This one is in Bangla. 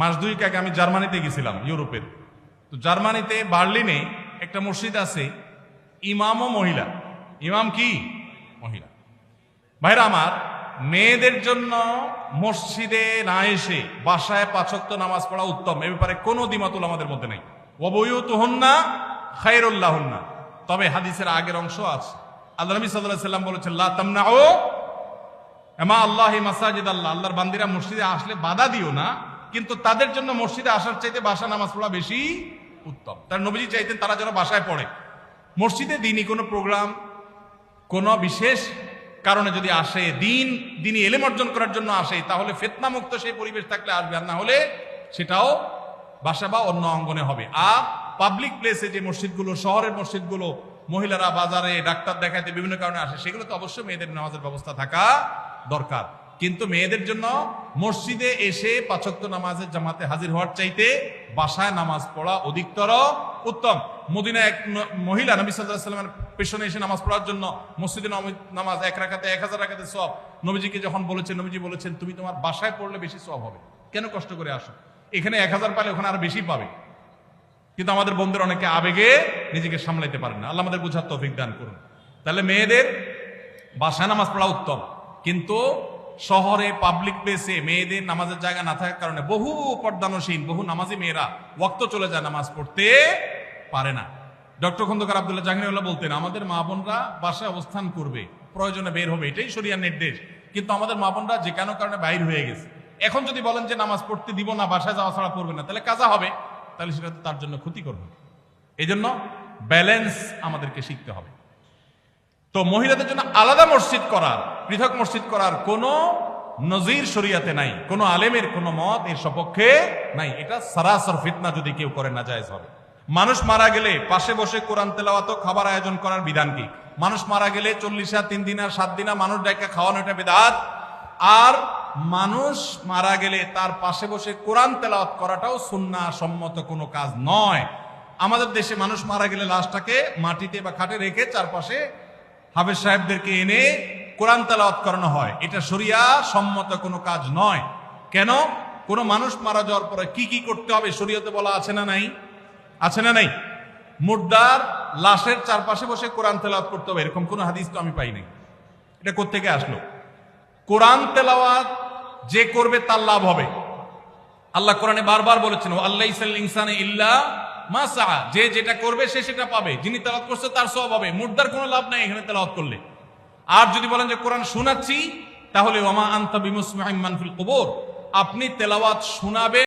মাস দুইক আগে আমি জার্মানিতে গেছিলাম, ইউরোপের। তো জার্মানিতে বার্লিনে একটা মসজিদ আছে, ইমামও মহিলা। ইমাম কি? মহিলা। ভাইরা আমার, মেয়েদের জন্য মসজিদে না এসে বাসায় পাঁচক্ত নামাজ পড়া উত্তম। এ ব্যাপারে কোনো দ্বিমতুল আমাদের মধ্যে নেই। ওবইউত হন্না খাইরুল্লাহ হন্না তবে হাদিসের আগের অংশ আছে। আল্লাহ নবী সাল্লাহ সাল্লাম বলেছেন, লা তামনা ও এমা আল্লাহ মাসাজিদ আল্লাহ আল্লাহর বান্দিরা মসজিদে আসলে বাধা দিও না। কিন্তু তাদের জন্য মসজিদে আসার চাইতে বাসা নামাজ পড়া বেশি উত্তম। তার নবীজি চাইতেন তারা যেন বাসায় পড়ে। মসজিদে দিনই কোনো প্রোগ্রাম, কোনো বিশেষ কারণে যদি আসে, দিন, দিনই এলেম অর্জন করার জন্য আসে, তাহলে ফেতনা মুক্ত সেই পরিবেশ থাকলে আসবে, আর না হলে সেটাও বাসা বা অন্য অঙ্গনে হবে। আর পাবলিক প্লেসে যে মসজিদগুলো, শহরের মসজিদগুলো, মহিলারা বাজারে, ডাক্তার দেখাতে বিভিন্ন কারণে আসে সেগুলো তো অবশ্যই মেয়েদের নামাজের ব্যবস্থা থাকা দরকার। কিন্তু মেয়েদের জন্য মসজিদে এসে পাচক্ত নামাজের জামাতে হাজির হওয়ার চাইতে বাসায় নামাজ পড়া অধিকতর উত্তম। মদিনা এক মহিলা নবী সাল্লামের পেছনে এসে নামাজ পড়ার জন্য মসজিদে নম- নামাজ এক রাখাতে এক হাজার রাখাতে সব নবীজিকে যখন বলেছেন, নবীজি বলেছেন, তুমি তোমার বাসায় পড়লে বেশি সব হবে। কেন কষ্ট করে আসো? এখানে এক হাজার পালে ওখানে আরও বেশি পাবে। কিন্তু আমাদের বন্ধুরা অনেকে আবেগে নিজেকে সামলাইতে পারেন না। আল্লাহ আমাদের বোঝার তৌফিক দান করুন। তাহলে মেয়েদের বাসায় নামাজ পড়া উত্তম। কিন্তু শহরে পাবলিক প্লেসে মেয়েদের নামাজের জায়গা না থাকার কারণে বহু পর্দানসীন, বহু নামাজি মেয়েরা ওক্ত চলে যায় নামাজ পড়তে পারে না। ডক্টর খন্দকার আবদুল্লাহ জাহাঙ্গীরুল্লাহ বলতেন, আমাদের মা বোনরা বাসায় অবস্থান করবে, প্রয়োজনে বের হবে, এটাই শরিয়ার নির্দেশ। কিন্তু আমাদের মা বোনরা যে কেন কারণে বাইর হয়ে গেছে। এখন যদি বলেন যে নামাজ পড়তে দিব না, বাসায় যাওয়া ছাড়া পড়বে না, তাহলে কাজা হবে? তাহলে সেটা তো তার জন্য ক্ষতি করবে এই জন্য ব্যালেন্স আমাদেরকে শিখতে হবে। তো মহিলাদের জন্য আলাদা মসজিদ করার পৃথক মসজিদ করার কোনো নজির শরিয়াতে নাই, কোনো আলেমের কোনো মত এর সপক্ষে নাই। এটা সারাসর ফিতনা যদি কেউ করে না যায় হবে। মানুষ মারা গেলে পাশে বসে কোরআন তেলাওয়াত খাবার আয়োজন করার বিধান কি? মানুষ মারা গেলে চল্লিশা তিন দিন আর সাত দিনা মানুষ ডাইকা খাওয়ানো এটা বিধাত আর মানুষ মারা গেলে তার পাশে বসে কোরআন তেলাওয়াত করাটাও সুন্না সম্মত কোনো কাজ নয়। আমাদের দেশে মানুষ মারা গেলে লাশটাকে মাটিতে বা খাটে রেখে চারপাশে হাফেজ সাহেবদেরকে এনে কোরআন তালাওয়াত করানো হয়। এটা শরিয়া সম্মত কোনো কাজ নয়। কেন? কোনো মানুষ মারা যাওয়ার পরে কি কি করতে হবে শরীয়তে বলা আছে না নাই? আছে না নাই? মুর্দার লাশের চারপাশে বসে কোরআন তেলাওয়াত করতে হবে। এরকম কোনো হাদিস তো আমি পাই নাই। এটা কোত্থেকে আসলো? কোরআন তেলাওয়াত যে করবে তার লাভ হবে। আল্লাহ কোরআনে বারবার বলেছেন আল্লাহ ইনসানে ইল্লা মাসা যে যেটা করবে সে সেটা পাবে। যিনি তেলাওয়াত করছে তার সব হবে। মুর্দার কোনো লাভ নাই এখানে তেলাওয়াত করলে। আর যদি বলেন যে কোরআন শোনাচ্ছি, তাহলে ওমা আন্তা বিমুসমিমান ফিল কবর। আপনি তেলাওয়াত শোনাবে